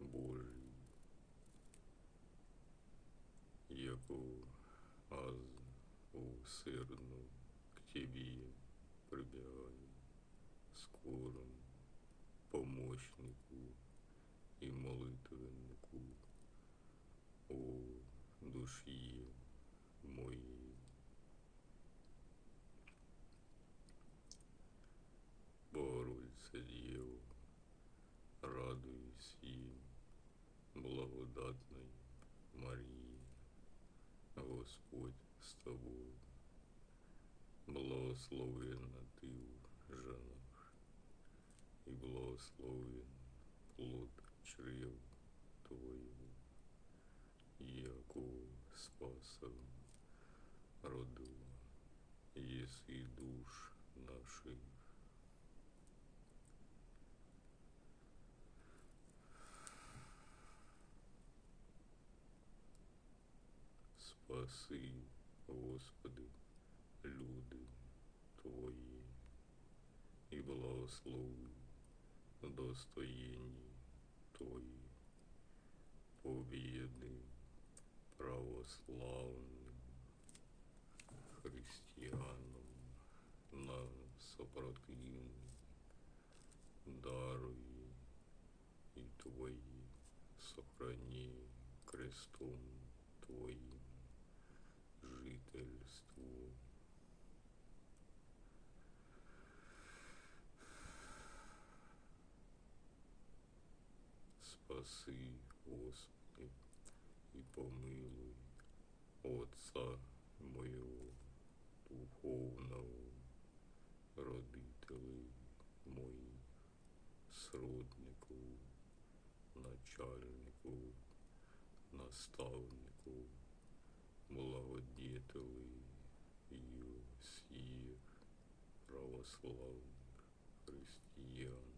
Божий, яку аз усердно к тебе прибегаю, скором помощнику и молитвеннику, о душі моїй. благодатной Марії, Господь з тобою, благословенна ти в женах, і благословен плод чрев Твоего, яко спасом родила, єси душ наших. Спаси, Господи, люди Твої, і благослови достоєнні Твої, побєди православним християнам на сопротивні, даруй і Твої сохрани крестом Твоїм Спаси, Господи, и помилуй Отца моего духовного, родителей моїх, сродників, начальників, наставників, благодетелей і всіх православних християн.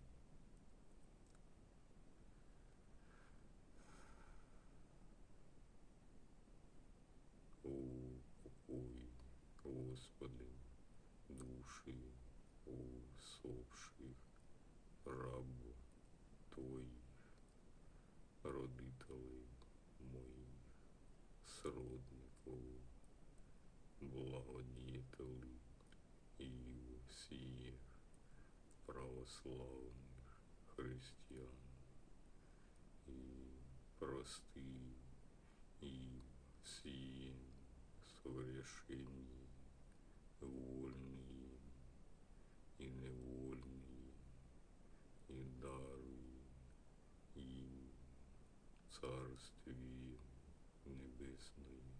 усопших раб Твоїх, родителей моїх, сродників, благодетелей і всіх православних християн. І прости їм всім согрешені, Obviously.